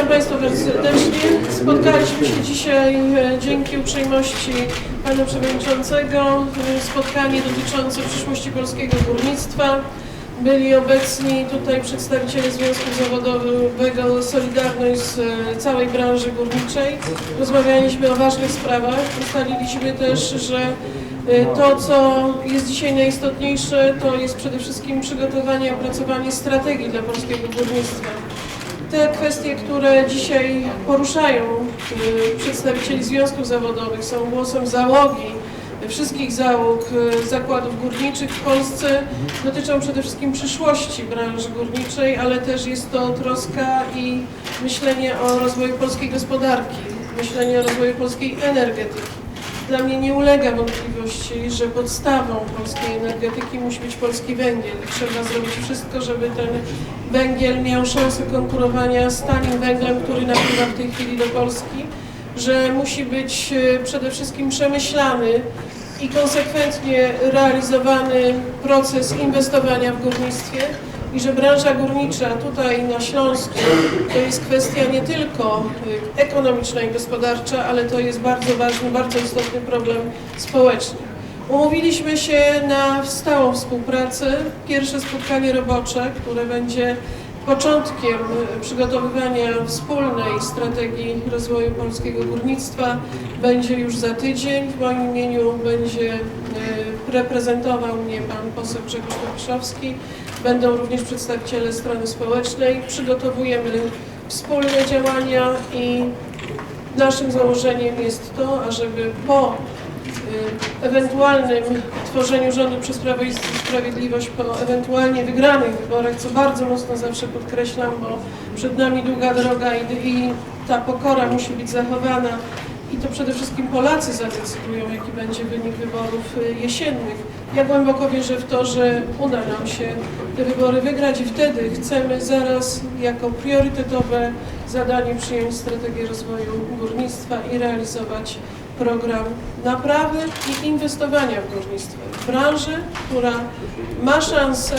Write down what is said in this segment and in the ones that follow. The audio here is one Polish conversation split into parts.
Witam Państwa bardzo serdecznie. Spotkaliśmy się dzisiaj e, dzięki uprzejmości Pana Przewodniczącego. E, Spotkanie dotyczące przyszłości polskiego górnictwa. Byli obecni tutaj przedstawiciele Związku Zawodowego Solidarność z e, całej branży górniczej. Rozmawialiśmy o ważnych sprawach. Ustaliliśmy też, że to, co jest dzisiaj najistotniejsze, to jest przede wszystkim przygotowanie opracowanie strategii dla polskiego górnictwa. Te kwestie, które dzisiaj poruszają y, przedstawicieli związków zawodowych, są głosem załogi, wszystkich załóg y, zakładów górniczych w Polsce, dotyczą przede wszystkim przyszłości branży górniczej, ale też jest to troska i myślenie o rozwoju polskiej gospodarki, myślenie o rozwoju polskiej energetyki. Dla mnie nie ulega wątpliwości, że podstawą polskiej energetyki musi być polski węgiel. Trzeba zrobić wszystko, żeby ten węgiel miał szansę konkurowania z tanim węglem, który napływa w tej chwili do Polski, że musi być e, przede wszystkim przemyślany i konsekwentnie realizowany proces inwestowania w górnictwie i że branża górnicza tutaj na Śląsku to jest kwestia nie tylko y, ekonomiczna i gospodarcza, ale to jest bardzo ważny, bardzo istotny problem społeczny. Umówiliśmy się na stałą współpracę. Pierwsze spotkanie robocze, które będzie początkiem y, przygotowywania wspólnej strategii rozwoju polskiego górnictwa będzie już za tydzień. W moim imieniu będzie y, reprezentował mnie pan poseł Grzegorz Topiszowski. Będą również przedstawiciele strony społecznej. Przygotowujemy wspólne działania i naszym założeniem jest to, ażeby po y, ewentualnym tworzeniu rządu przez Prawo i Sprawiedliwość, po ewentualnie wygranych wyborach, co bardzo mocno zawsze podkreślam, bo przed nami długa droga i, i ta pokora musi być zachowana i to przede wszystkim Polacy zadecydują, jaki będzie wynik wyborów y, jesiennych. Ja głęboko wierzę w to, że uda nam się te wybory wygrać i wtedy chcemy zaraz jako priorytetowe zadanie przyjąć strategię rozwoju górnictwa i realizować program naprawy i inwestowania w górnictwo. W branży, która ma szansę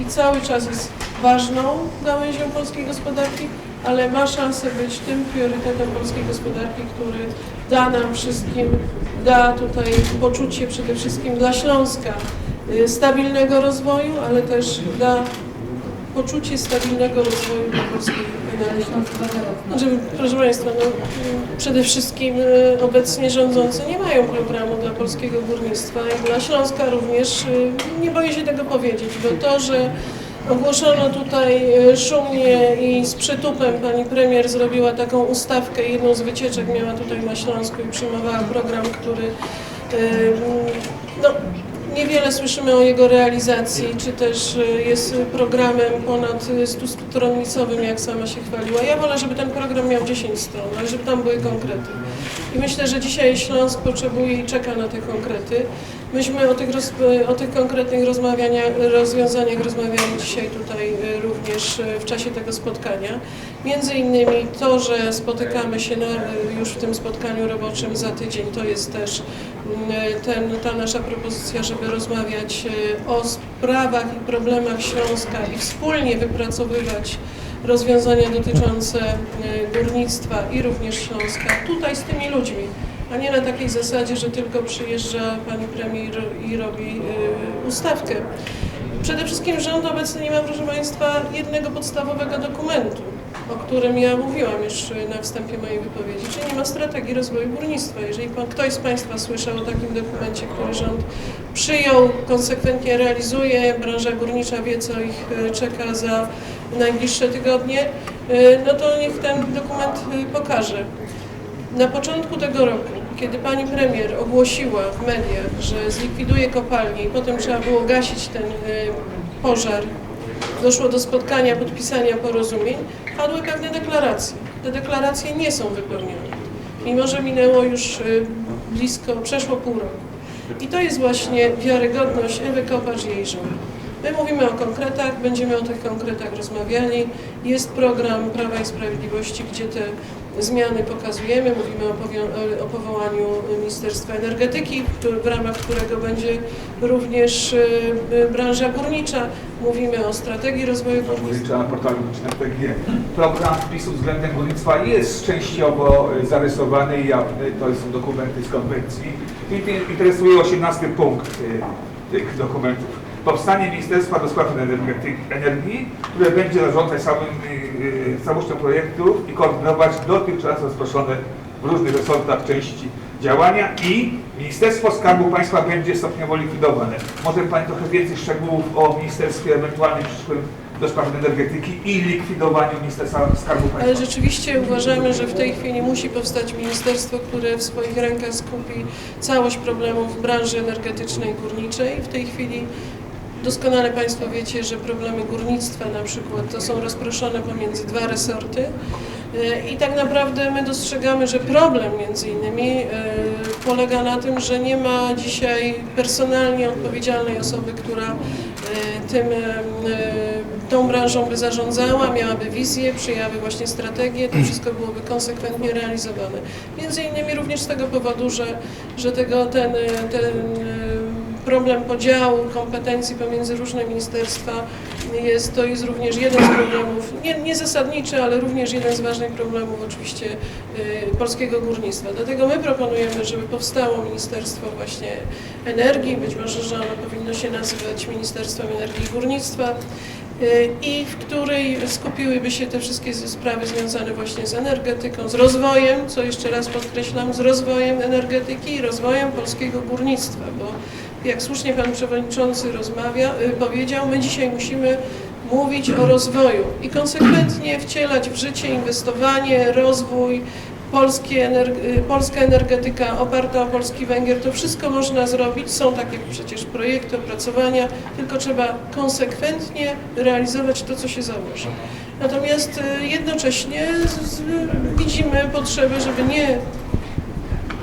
i cały czas jest ważną gałęzią polskiej gospodarki, ale ma szansę być tym priorytetem polskiej gospodarki, który da nam wszystkim, da tutaj poczucie przede wszystkim dla Śląska y, stabilnego rozwoju, ale też da poczucie stabilnego rozwoju dla polskiej energetyki. Znaczy, proszę Państwa, no, przede wszystkim y, obecnie rządzący nie mają programu dla polskiego górnictwa i dla Śląska również. y, Nie boję się tego powiedzieć, bo to, że ogłoszono tutaj y, szumnie i z przytupem pani premier zrobiła taką ustawkę, jedną z wycieczek miała tutaj na Śląsku i przyjmowała program, który y, no, Niewiele słyszymy o jego realizacji, czy też y, jest programem ponad 100-stronnicowym, jak sama się chwaliła. Ja wolę, żeby ten program miał 10 stron, ale żeby tam były konkrety. I myślę, że dzisiaj Śląsk potrzebuje i czeka na te konkrety. Myśmy o tych, roz, o tych konkretnych rozwiązaniach rozmawiali dzisiaj tutaj y, również y, w czasie tego spotkania. Między innymi to, że spotykamy się na, już w tym spotkaniu roboczym za tydzień, to jest też ten, ta nasza propozycja, żeby rozmawiać y, o sprawach i problemach Śląska i wspólnie wypracowywać rozwiązania dotyczące y, górnictwa i również Śląska tutaj z tymi ludźmi, a nie na takiej zasadzie, że tylko przyjeżdża pani premier i robi y, ustawkę. Przede wszystkim rząd obecny nie ma, proszę Państwa, jednego podstawowego dokumentu, o którym ja mówiłam już na wstępie mojej wypowiedzi, czyli nie ma strategii rozwoju górnictwa. Jeżeli pan, ktoś z Państwa słyszał o takim dokumencie, który rząd przyjął, konsekwentnie realizuje, branża górnicza wie, co ich e, czeka za najbliższe tygodnie, e, no to niech ten dokument pokaże. Na początku tego roku, kiedy pani premier ogłosiła w mediach, że zlikwiduje kopalnię i potem trzeba było gasić ten y, pożar, doszło do spotkania, podpisania porozumień, padły pewne deklaracje. Te deklaracje nie są wypełnione, mimo że minęło już y, blisko, przeszło pół roku. I to jest właśnie wiarygodność Ewy Kopacz i jej żony. My mówimy o konkretach, będziemy o tych konkretach rozmawiali. Jest program Prawa i Sprawiedliwości, gdzie te zmiany pokazujemy. Mówimy o, powołaniu Ministerstwa Energetyki, w ramach którego będzie również y, y, branża górnicza. Mówimy o strategii rozwoju górnictwa. Na portalu PG. Program PiSu względem górnictwa jest częściowo y, zarysowany i jawny. To są dokumenty z konwencji. Interesuje 18 punkt tych dokumentów. Powstanie Ministerstwa do Spraw Energii, które będzie zarządzać samym, całością projektów i koordynować dotychczas rozproszone w różnych resortach części działania i Ministerstwo Skarbu Państwa będzie stopniowo likwidowane. Może Pani trochę więcej szczegółów o Ministerstwie ewentualnie przyszłym do spraw energetyki i likwidowaniu Ministerstwa Skarbu Ale Państwa. rzeczywiście uważamy, że w tej chwili musi powstać ministerstwo, które w swoich rękach skupi całość problemów branży energetycznej górniczej. W tej chwili doskonale Państwo wiecie, że problemy górnictwa na przykład to są rozproszone pomiędzy dwa resorty. E, I tak naprawdę my dostrzegamy, że problem między innymi e, polega na tym, że nie ma dzisiaj personalnie odpowiedzialnej osoby, która e, tym, tą branżą by zarządzała, miałaby wizję, przyjęłaby właśnie strategię, to wszystko byłoby konsekwentnie realizowane. Między innymi również z tego powodu, że, że tego, ten, ten problem podziału kompetencji pomiędzy różne ministerstwa jest, to jest również jeden z problemów, nie, nie zasadniczy, ale również jeden z ważnych problemów oczywiście y, polskiego górnictwa. Dlatego my proponujemy, żeby powstało Ministerstwo właśnie Energii, być może, że ono powinno się nazywać Ministerstwem Energii i Górnictwa y, i w której skupiłyby się te wszystkie sprawy związane właśnie z energetyką, z rozwojem, co jeszcze raz podkreślam, z rozwojem energetyki i rozwojem polskiego górnictwa, bo jak słusznie Pan Przewodniczący rozmawia, y, powiedział, my dzisiaj musimy mówić o rozwoju i konsekwentnie wcielać w życie inwestowanie, rozwój, polskie y, polska energetyka oparta o polski węgiel, to wszystko można zrobić. Są takie przecież projekty, opracowania, tylko trzeba konsekwentnie realizować to, co się założy. Natomiast y, jednocześnie widzimy potrzebę, żeby nie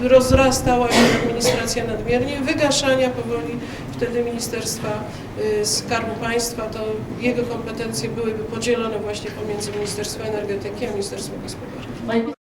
rozrastała się administracja nadmiernie, wygaszania powoli wtedy Ministerstwa y, Skarbu Państwa, to jego kompetencje byłyby podzielone właśnie pomiędzy Ministerstwem Energetyki a Ministerstwem Gospodarki.